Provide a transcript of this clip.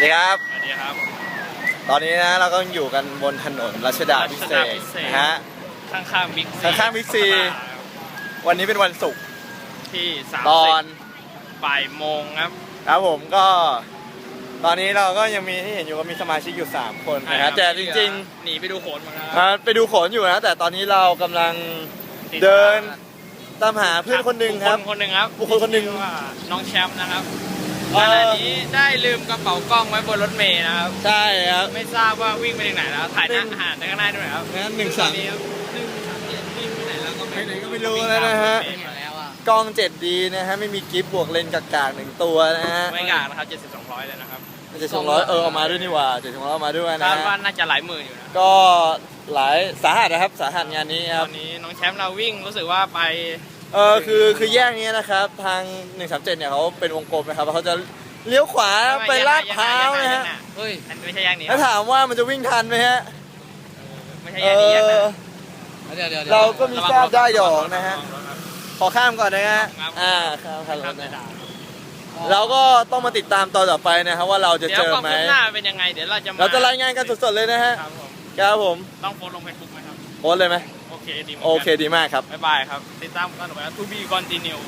วัสดีครับ สวัสดีครับ ตอนนี้นะเราก็อยู่กันบนถนนรัชดาพิเศษกรัชดาพิเศษ นะฮะ ข้างๆบิ๊กซีข้างๆ Big C วันนี้เป็นวันศุกร์ที่สามตอสินบบ่ายโมงครับ ครับผมก็ ตอนนี้เราก็ยังมีที่เห็นอยู่ก็มีสมาชิกอยู่ 3 คนนะฮะแต่จริงหนีไปดูโขนมาคๆรัอ่าไปดูโขนอยู่นะ แต่ตอนนี้เรากำลังเดินตามหาเพื่อนคนหนึ่งครับ บุคคลคนหนึ่งครับ บุคคลคนหนึ่ง ชื่อว่าน้องแชมป์นะครับเอ่อ ขณะนี้ได้ลืมกระเป๋ากล้องไว้บนรถเมล์นะครับ ใช่ครับ ไม่ทราบว่าวิ่งไปถึงไหนแล้ว ถ่ายหหนึ่น้างอาหารในข้างหน้าด้วยครับงั้นหนึ่งสามตอนี้ครับหนึ่งสามเจ็ดวิ่งไปไหนแล้วก็ไปไหนก็ไม่รู้แล้วนะฮะวิ่งมาแล้วอะกล้อง 7D นะฮะ ไม่มีกิฟต์บวกเลนส์กากๆหนึ่งตัวนะฮะ ไม่กากนะครับเจ็ดสิบสองร้อยเลยนะครับเจ็ดสองร้อยเออเอามาด้วยนี่หว่าเจ็ดสองร้อยเอามาด้วยนะคาดฮะว่าน่าจะหลายหมื่นอยู่นะ ก็หลายสาหัสนะครับสาหัสงานนี้คตรับอนนี้น้องแชมป์เราวิ่งรู้สึกว่าไป เออคือคือแยกนี้นะครับ ทาง 137 เนี่ยเขาเป็นวงกลมนะครับแล้วเขาจะเลี้ยวขวาไปลาดพร้าวนะฮะเฮ้ยอันไม่ใช่แยกนี้คแล้รัวบถามว่ามันจะวิ่งทันไหมฮะไม่ใช่เอแยกนี้แยกอนั้นเดี๋ยวเดี๋ยวเราก็มีระวังทราบรถได้ดอกรถนะฮะรถครับขอข้ามก่อนนะฮะครับอ่าข้ามข้ามรข้ามถไม่นะได้เราก็ต้องมาติดตามตอนต่อไปนะครับว่าเราจะเดี๋ยเจวอความไหมคืบหน้าเป็นยังไงเดี๋ยวเราจะมาเราจะรายงานกันสดๆเลยนะฮะครับผมครับผมต้องโพสต์ลงเฟซบุ๊กไหมครับโพสต์เลยไหมโอ เคดีหมืนโอกันเคดีมากครับ บ๊ายบายครับ ติดตามกันต่อไปทูบีคอนติเนีย